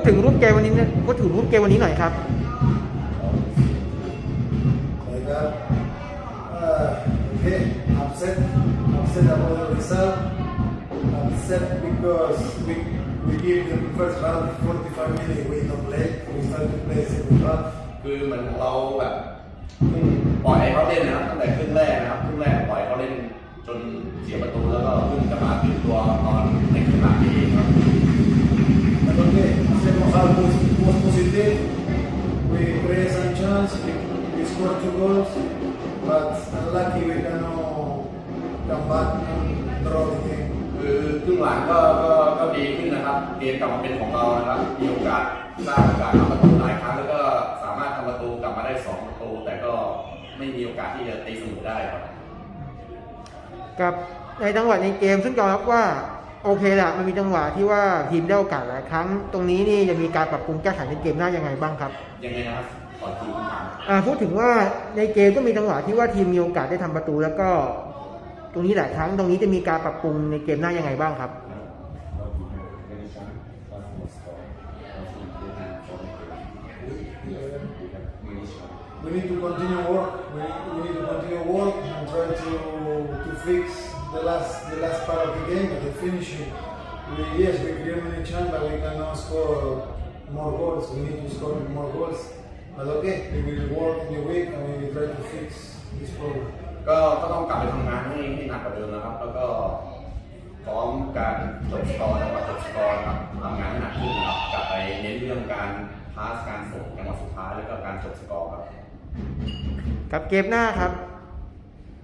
ดถึงรูปเกมวันนี้พูดถึงรูปเกมวันนี้หน่อยครับ Like that. Uh, okay, upset, upset about the result. Upset because we we give the first half 45 minutes we don't play. We start to play second half. คือเหมือนเราแบบปล่อยให้เขาเล่นนะครับตั้งแต่ครึ่งแรกนะครับครึ่งแรกปล่อยเขาเล่นจนเสียประตูแล้วก็เพิ่งจะมาตื่นตัวตอนในครึ่งหลังนี้เองครับ unlucky we cannot come back and draw the game. คือครึ่งหลังก็ก็ก็ดีขึ้นนะครับ เกมกลับมาเป็นของเรานะครับ มีโอกาสสร้างโอกาสทำประตูหลายครั้งแล้วก็สามารถทำประตูกลับมาได้สองประตู แต่ก็ไม่มีโอกาสที่จะตีเสมอได้ครับ กับในจังหวะในเกมซึ่งยอมรับว่า โอเคแหละมันมีจังหวะที่ว่าทีมได้โอกาสหลายครั้ง ตรงนี้นี่จะมีการปรับปรุงแก้ไขในเกมหน้ายังไงบ้างครับยังไงนะครับขอทีมถามอ่าพูดถึงว่าในเกมก็มีจังหวะที่ว่าทีมมีโอกาสได้ทำประตู แล้วก็ ตรงนี้หลายครั้ง ตรงนี้จะมีการปรับปรุงในเกมหน้ายังไงบ้างครับ We need to continue work. We, we need to continue work and try to to fix the last the last part of the game, the finishing. We, yes, we create many chances, but we cannot score more goals. We need to score more goals. But okay, we will work in the week and we will try to fix this problem. ก็ก็ต้องกลับไปทำงานให้ให้หนักกว่าเดิมนะครับ แล้วก็พร้อมการจบสกอร์จังหวะจบสกอร์นะครับทำงานให้หนักขึ้นนะครับกลับไปเน้นเรื่องการพาสการส่งจังหวะสุดท้ายแล้วก็การจบสกอร์ครับกับเกมหน้าครับ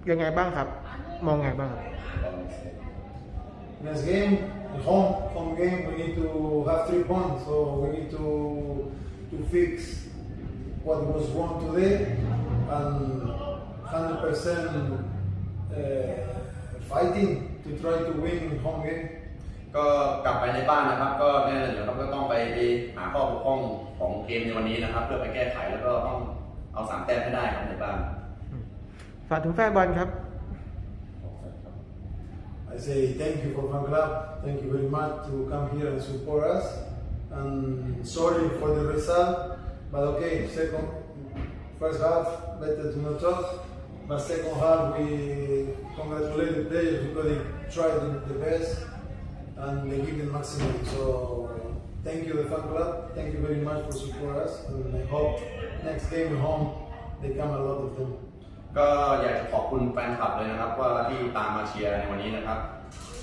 ยังไงบ้างครับ มองไงบ้างครับ Next game, home home game, we need to have three points. So we need to to fix what was wrong today and 100% uh, fighting to try to win home game. ก็กลับไปในบ้านนะครับ ก็แน่นอนอยู่ครับก็ต้องไปหาข้อบกพร่องของเกมในวันนี้นะครับ เพื่อไปแก้ไขแล้วก็ต้องเอาสามแต้มให้ได้ครับในบ้านฝากถึงแฟนบอลครับ I say thank you for fan club. Thank you very much to come here and support us. And sorry for the result, but okay. Second, first half better to not talk, but second half we congratulate the players because they tried the, best and they give the maximum. So thank you the fan club. Thank you very much for support us, and I hope next game home they come a lot of them. ก็อยากจะขอบคุณแฟนคลับเลยนะครับ ว่าที่ตามมาเชียร์ในวันนี้นะครับ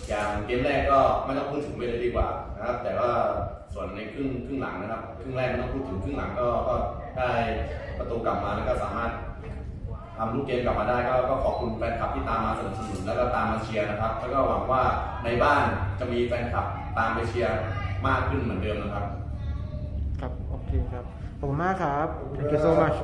อย่างเกมแรกก็ไม่ต้องพูดถึงไปเลยดีกว่านะครับ แต่ว่าส่วนในครึ่งครึ่งหลังนะครับครึ่งแรกไม่ต้องพูดถึงครึ่งหลังก็ก็ได้ประตูกลับมาแล้วก็สามารถทำลูกเกมกลับมาได้ก็ก็ขอบคุณแฟนคลับที่ตามมาสนับสนุนแล้วก็ตามมาเชียร์นะครับ แล้วก็หวังว่าในบ้านจะมีแฟนคลับตามไปเชียร์มากขึ้นเหมือนเดิมนะครับ ครับ โอเคครับ ขอบคุณมากครับ thank you so much